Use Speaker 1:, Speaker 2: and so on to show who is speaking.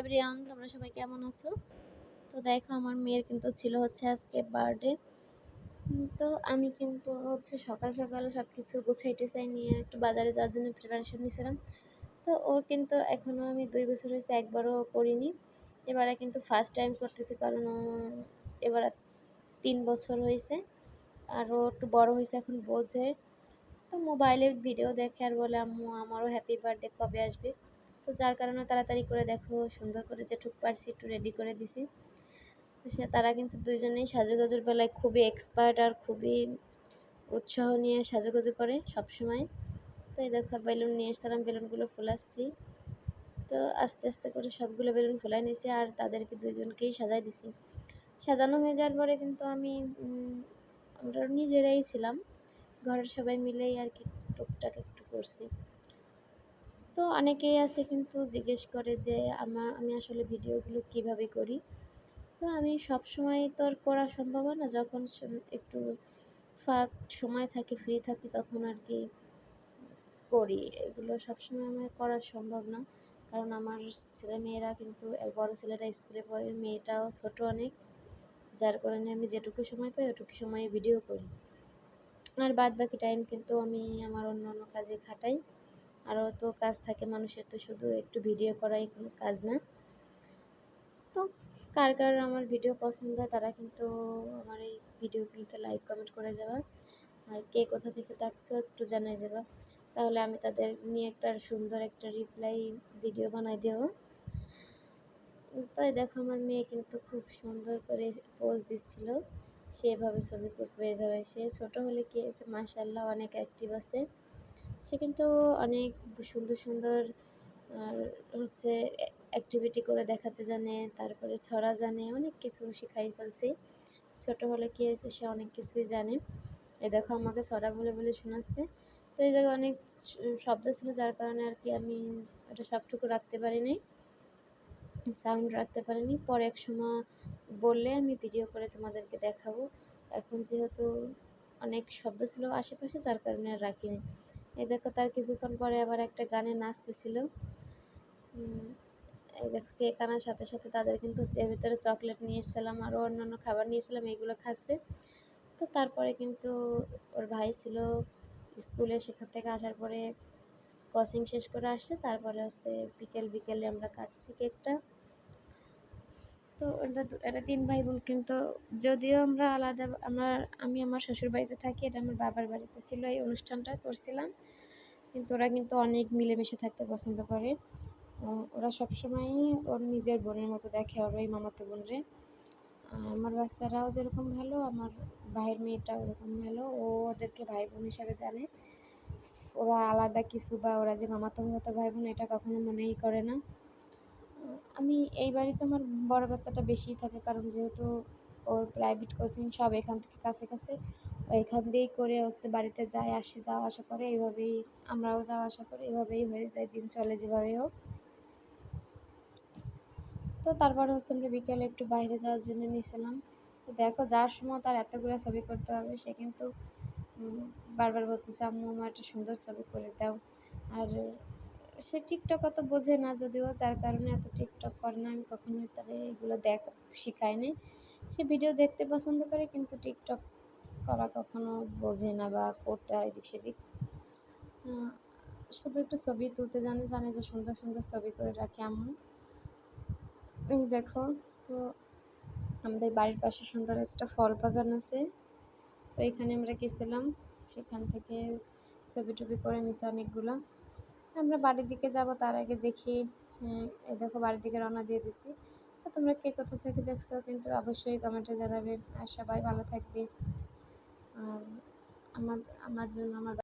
Speaker 1: Everyone তোমরা সবাই কেমন আছো? তো দেখো, আমার মেয়ের কিন্তু ছিল হচ্ছে আজকে বার্থডে তো আমি কিন্তু হচ্ছে সকাল সকাল সব কিছু গুছাই টেছাই নিয়ে একটু বাজারে যাওয়ার জন্য প্রিপারেশন নিয়েছিলাম তো ওর কিন্তু এখনও আমি দুই বছর হয়েছে, একবারও করিনি। এবারে কিন্তু ফার্স্ট টাইম করতেছি, কারণ এবার তিন বছর হয়েছে। আর ও একটু বড় হয়েছে এখন বোঝে। তো মোবাইলে ভিডিও দেখে আর বলে, আম্মু, আমারও হ্যাপি বার্থডে কবে আসবে? তো যার কারণে তাড়াতাড়ি করে দেখো, সুন্দর করে যেটুক পারছি, একটু রেডি করে দিছি। সে তারা কিন্তু দুজনেই সাজুগুজুর বেলায় খুবই এক্সপার্ট আর খুবই উৎসাহ নিয়ে সাজুগুজু করে সবসময়। তো এই দেখো, বেলুন নিয়ে এসেছিলাম, বেলুনগুলো ফুলাচ্ছি তো আস্তে আস্তে করে সবগুলো বেলুন ফুলাই নিয়েছি আর তাদেরকে দুজনকেই সাজাই দিছি। সাজানো হয়ে যাওয়ার পরে কিন্তু আমি আমরা নিজেরাই ছিলাম। ঘরের সবাই মিলেই আর কি টুকটাক একটু করছি। তো অনেকেই আছে কিন্তু জিজ্ঞেস করে যে আমার আমি আসলে ভিডিওগুলো কীভাবে করি? তো আমি সব সময় তো আর করা সম্ভব না। যখন একটু ফাঁক সময় থাকে ফ্রি থাকি, তখন আর কি করি। এগুলো সবসময় আমার করা সম্ভব না। কারণ আমার ছেলে মেয়েরা কিন্তু বড় ছেলেটা স্কুলে পড়ে, মেয়েটাও ছোট অনেক। যার কারণে আমি যেটুকু সময় পাই, ওটুকু সময়ে ভিডিও করি। আর বাদ বাকি টাইম কিন্তু আমি আমার অন্য অন্য কাজে খাটাই। আরও তো কাজ থাকে মানুষের, তো শুধু একটু ভিডিও করাই কোনো কাজ না। তো কার কার আমার ভিডিও পছন্দ হয় তারা কিন্তু আমার এই ভিডিওগুলিতে লাইক কমেন্ট করে যাবা। আর কে কোথা থেকে দেখছ একটু জানাই যাবা। তাহলে আমি তাদের নিয়ে একটা সুন্দর একটা রিপ্লাই ভিডিও বানাই দেবো। তাই দেখো আমার মেয়ে কিন্তু খুব সুন্দর করে পোজ দিচ্ছিল। সেভাবে ছবি করবে এভাবে সে ছোটো হলে কি আছে মাসাল্লাহ অনেক অ্যাক্টিভ আছে। সে কিন্তু অনেক সুন্দর সুন্দর হচ্ছে অ্যাক্টিভিটি করে দেখাতে জানে, তারপরে ছড়া জানে, অনেক কিছু শেখাই ফেলছি। ছোটো হলে কী হয়েছে সে অনেক কিছুই জানে। এ দেখো আমাকে ছড়া বলে বলে শোনাচ্ছে। তো এই জায়গায় অনেক শব্দ ছিল, যার কারণে আর কি আমি ওটা সবটুকু রাখতে পারিনি সাউন্ড রাখতে পারিনি। পরে এক সময় বললে আমি ভিডিও করে তোমাদেরকে দেখাবো। এখন যেহেতু অনেক শব্দ ছিল আশেপাশে, যার কারণে আর রাখিনি। এই দেখো তার কিছুক্ষণ পরে আবার একটা গানে নাচতেছিল। এই দেখো কেক আনার সাথে সাথে তাদের কিন্তু এর ভিতরে চকলেট নিয়ে এসেছিলাম আরও অন্যান্য খাবার নিয়েছিলাম এইগুলো খাচ্ছে। তো তারপরে কিন্তু ওর ভাই ছিল স্কুলে, সেখান থেকে আসার পরে কোচিং শেষ করে আসছে। তারপরে হচ্ছে বিকেল, বিকেলে আমরা কাটছি কেকটা। তো এটা এটা তিন ভাই বোন কিন্তু যদিও আমরা আলাদা, আমার, আমি আমার শ্বশুর বাড়িতে থাকি, এটা আমার বাবার বাড়িতে ছিল, এই অনুষ্ঠানটা করছিলাম। কিন্তু ওরা কিন্তু অনেক মিলেমিশে থাকতে পছন্দ করে। ওরা সবসময়ই ওর নিজের বোনের মতো দেখে ওর ওই মামাতো বোনরে। আমার বাচ্চারাও যেরকম ভালো, আমার ভাইয়ের মেয়েটাও ওরকম ভালো, ও ওদেরকে ভাই বোন হিসাবে জানে। ওরা আলাদা কিছু বা ওরা যে মামাতো মতো ভাই বোন এটা কখনো মনেই করে না। আমি এই বাড়িতে আমার বড় বাচ্চাটা বেশিই থাকে কারণ যেহেতু ওর প্রাইভেট কোচিং সব এখান থেকে কাছে কাছে এখান দিয়েই করে হচ্ছে বাড়িতে যায়, আসে, যাওয়া, আসা করে এইভাবেই আমরাও যাওয়া, আসা করি, এভাবেই হয়ে যায়, দিন চলে যেভাবেই হোক। তো তারপরে হচ্ছে আমরা বিকেলে একটু বাইরে যাওয়ার জন্য নিয়েছিলাম। তো দেখো যার সময় তার এতগুলো ছবি করতে হবে, সে কিন্তু বারবার বলতেছে, আম্মু, আমার একটা সুন্দর ছবি করে দাও। আর সে টিকটক অত বোঝে না, যদিও যার কারণে এত টিকটক করে না। আমি কখনোই তাদের এগুলো দেখ শেখাইনি সে ভিডিও দেখতে পছন্দ করে, কিন্তু টিকটক করা কখনো বোঝে না বা করতে হয় এদিক সেদিক। শুধু একটু ছবি তুলতে জানে জানে যে সুন্দর সুন্দর ছবি করে রাখে এই দেখো, তো আমাদের বাড়ির পাশে সুন্দর একটা ফল বাগান আছে। তো এখানে আমরা গেছিলাম, সেখান থেকে ছবি টবি করে নিছি অনেকগুলো। আমরা বাড়ির দিকে যাব, তার আগে দেখি এই দেখো বাড়ির দিকে রওনা দিয়ে দিছি। তো তোমরা কে কোথা থেকে দেখছ, কিন্তু অবশ্যই কমেন্টে জানাবে। আর সবাই ভালো থাকবে। আর আমার আমার জন্য আমার